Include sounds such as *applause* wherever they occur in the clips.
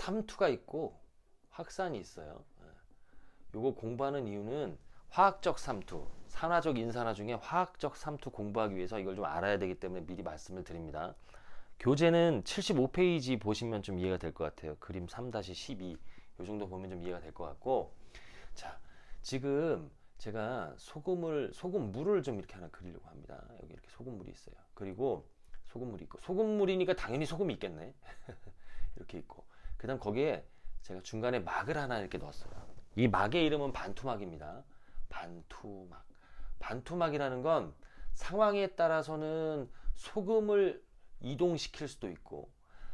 삼투가 있고 확산이 있어요. 예. 요거 공부하는 이유는 화학적 삼투, 산화적 인산화 중에 화학적 삼투 공부하기 위해서 이걸 좀 알아야 되기 때문에 미리 말씀을 드립니다. 교재는 75페이지 보시면 좀 이해가 될 것 같아요. 그림 3-12. 요 정도 보면 좀 이해가 될 것 같고. 자, 지금 제가 소금을, 소금물을 좀 이렇게 하나 그리려고 합니다. 여기 이렇게 소금물이 있어요. 그리고 소금물이 있고, 소금물이니까 당연히 소금이 있겠네. *laughs* 이렇게 있고. 그 다음 거기에 제가 중간에 막을 하나 이렇게 넣었어요. 이 막의 이름은 반투막입니다. 반투막. 반투막이라는 건 상황에 따라서는 소금을 이동시킬 수도 있고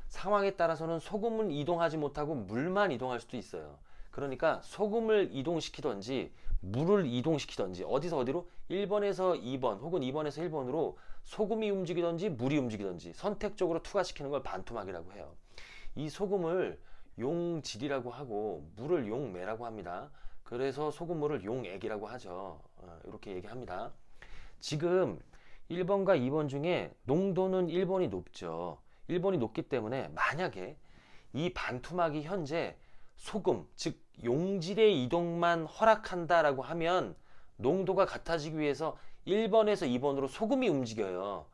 상황에 따라서는 소금을 이동하지 못하고 물만 이동할 수도 있어요. 그러니까 소금을 이동시키던지 물을 이동시키던지 어디서 어디로 1번에서 2번 혹은 2번에서 1번으로 소금이 움직이던지 물이 움직이던지 선택적으로 투과시키는 걸 반투막이라고 해요. 이 소금을 용질이라고 하고 물을 용매라고 합니다. 그래서 소금물을 용액이라고 하죠. 어, 이렇게 얘기합니다. 지금 1번과 2번 중에 농도는 1번이 높죠. 1번이 높기 때문에 만약에 이 반투막이 현재 소금, 즉 용질의 이동만 허락한다라고 하면 농도가 같아지기 위해서 1번에서 2번으로 소금이 움직여요.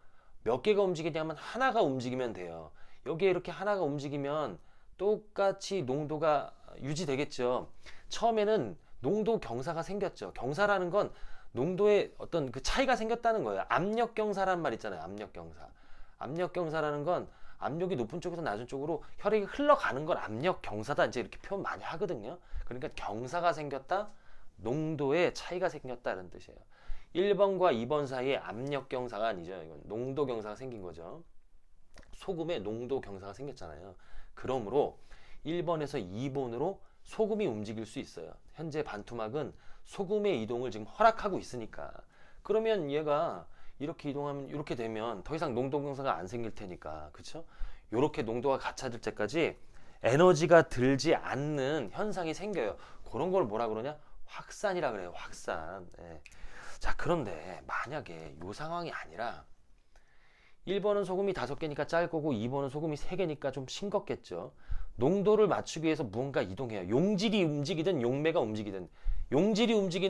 몇 개가 움직이냐면 하나가 움직이면 돼요. 여기에 이렇게 하나가 움직이면 똑같이 농도가 유지되겠죠. 처음에는 농도 경사가 생겼죠. 경사라는 건 농도의 어떤 그 차이가 생겼다는 거예요. 압력 경사라는 말 있잖아요. 압력 경사. 압력 경사라는 건 압력이 높은 쪽에서 낮은 쪽으로 혈액이 흘러가는 걸 압력 경사다 이제 이렇게 표현 많이 하거든요. 그러니까 경사가 생겼다, 농도의 차이가 생겼다는 뜻이에요. 1번과 2번 사이에 압력 경사가 아니죠. 이건 농도 경사가 생긴 거죠. 소금에 농도 경사가 생겼잖아요. 그러므로 1번에서 2번으로 소금이 움직일 수 있어요. 현재 반투막은 소금의 이동을 지금 허락하고 있으니까. 그러면 얘가 이렇게 이동하면 이렇게 되면 더 이상 농도 경사가 안 생길 테니까. 그렇죠? 이렇게 농도가 갖춰질 때까지 에너지가 들지 않는 현상이 생겨요. 그런 걸 뭐라 그러냐? 확산이라 그래요. 확산. 예. 자, 그런데 만약에 이 상황이 아니라 1번은 소금이 5개니까 짧 거고 2번은 소금이 3개니까 좀 싱겁겠죠. 농도를 맞추기 위해서 무언가 이동해요. 용질이 움직이든 용매가 움직이든 용질이 움직이는